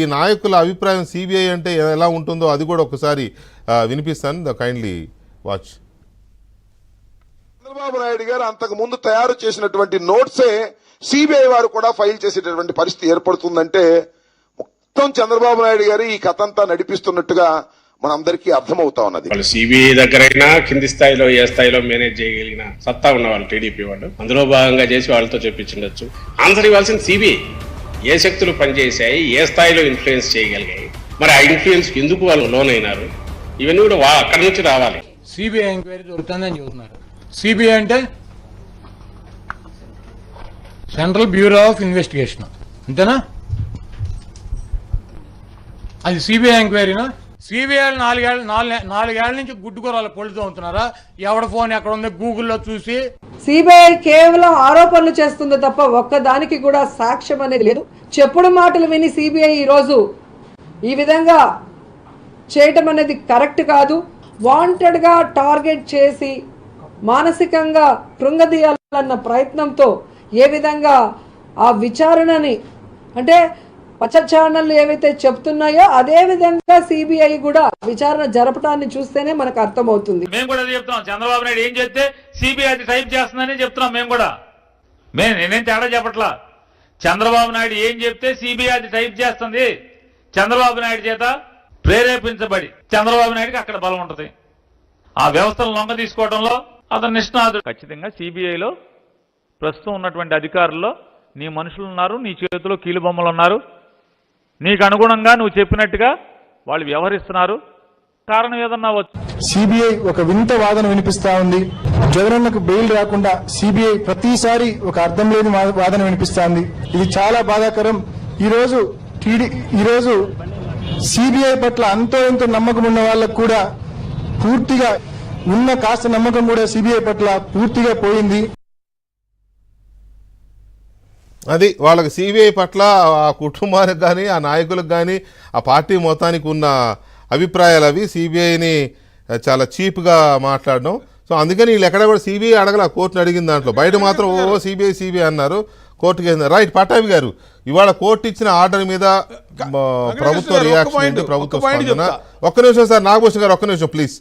ఈ నాయకుల అభిప్రాయం సిబిఐ అంటే ఎలా ఉంటుందో అది కూడా ఒకసారి వినిపిస్తాను. Kindly watch. చంద్రబాబు నాయుడు గారు అంతకు ముందు తయారు చేసినటువంటి నోట్సే సిబిఐ వారు కూడా ఫైల్ చేసేటటువంటి పరిస్థితి ఏర్పడుతుందంటే మొత్తం చంద్రబాబు నాయుడు గారు ఈ కథ అంతా నడిపిస్తున్నట్టుగా మనందరికీ అర్థమవుతా ఉన్నది. వాళ్ళు సిబిఐ దగ్గరైనా కింది స్థాయిలో ఏ స్థాయిలో మేనేజ్ చేయగలిగిన సత్తా ఉన్న వాళ్ళు టీడీపీ వాళ్ళు. అందులో భాగంగా చేసి వాళ్ళతో చెప్పించుండొచ్చు. ఆన్సర్ ఇవ్వాల్సిన సిబిఐ ఏ శక్తులు పనిచేశాయి ఏ స్థాయిలో ఇన్ఫ్లుయెన్స్ చేయగలిగాయి? మరి ఆ ఇన్ఫ్లుయెన్స్ ఎందుకు వాళ్ళు లోన్ అయినారు ఇవన్నీ కూడా వా అక్కడి నుంచి రావాలి. సిబిఐ ఎంక్వైరీ జరుగుతుందని చెబుతున్నారు. సిబిఐ అంటే సెంట్రల్ బ్యూరో ఆఫ్ ఇన్వెస్టిగేషన్ అంతేనా? అది సిబిఐ ఎంక్వైరీనా సిబిఐ నాలుగేళ్ళ నాలుగు నాలుగేళ్ళ నుంచి గుడ్డుకూరలు పొడుతూ ఉంటున్నారా? ఎవడ ఫోన్ ఎక్కడ ఉందో? గూగుల్లో చూసి. సిబిఐ కేవలం ఆరోపణలు చేస్తుంది తప్ప ఒక్కదానికి కూడా సాక్ష్యం అనేది లేదు. చెప్పుడు మాటలు విని సిబిఐ ఈరోజు ఈ విధంగా చేయటం అనేది కరెక్ట్ కాదు. వాంటెడ్గా టార్గెట్ చేసి మానసికంగా కృంగదీయాలన్న ప్రయత్నంతో ఏ విధంగా ఆ విచారణని అంటే పచ్చ ఛానళ్ళు ఏవైతే చెప్తున్నాయో అదే విధంగా సిబిఐ కూడా విచారణ జరపడాన్ని చూస్తేనే మనకు అర్థమవుతుంది. మేము కూడా చెప్తాం చంద్రబాబు నాయుడు ఏం చెప్తే సిబిఐ టైప్ చేస్తుందని చెప్తున్నాం మేము కూడా. మేము నేనేం తేడా చెప్పట్లా? చంద్రబాబు నాయుడు ఏం చెప్తే సిబిఐ అది టైప్ చేస్తుంది. చంద్రబాబు నాయుడు చేత ప్రేరేపించబడి చంద్రబాబు నాయుడుకి అక్కడ బలం ఉంటది. ఆ వ్యవస్థను లొంగ తీసుకోవడంలో అతను నిష్ణాతుడు. ఖచ్చితంగా సిబిఐలో ప్రస్తుతం ఉన్నటువంటి అధికారుల్లో నీ మనుషులు ఉన్నారు నీ చేతిలో కీలుబొమ్మలు ఉన్నారు. నీకు అనుగుణంగా నువ్వు చెప్పినట్టుగా వాళ్ళు వ్యవహరిస్తున్నారు. కారణం ఏదన్నా వచ్చు. సిబిఐ ఒక వింత వాదన వినిపిస్తా ఉంది. జగనన్నకు బెయిల్ రాకుండా సిబిఐ ప్రతిసారి ఒక అర్థం లేని వాదన వినిపిస్తోంది. ఇది చాలా బాధాకరం. ఈరోజు టీడీ ఈరోజు సిబిఐ పట్ల అంతో ఎంతో నమ్మకం ఉన్న వాళ్ళకు కూడా పూర్తిగా ఉన్న కాస్త నమ్మకం కూడా సిబిఐ పట్ల పూర్తిగా పోయింది. అది వాళ్ళకి సిబిఐ పట్ల ఆ కుటుంబానికి కానీ ఆ నాయకులకు కానీ ఆ పార్టీ మొత్తానికి ఉన్న అభిప్రాయాలు అవి. సిబిఐని చాలా చీప్గా మాట్లాడడం. సో అందుకని వీళ్ళు ఎక్కడ కూడా సిబిఐ అడగల కోర్టును అడిగిన దాంట్లో. బయట మాత్రం ఓ సిబిఐ సిబిఐ అన్నారు కోర్టుకి. రైట్ పట్టాభి గారు ఇవాళ కోర్టు ఇచ్చిన ఆర్డర్ మీద ప్రభుత్వ రియాక్షన్ ప్రభుత్వ ఒక్క నిమిషం సార్ నాగభూషణ్ గారు ఒక్క నిమిషం ప్లీజ్.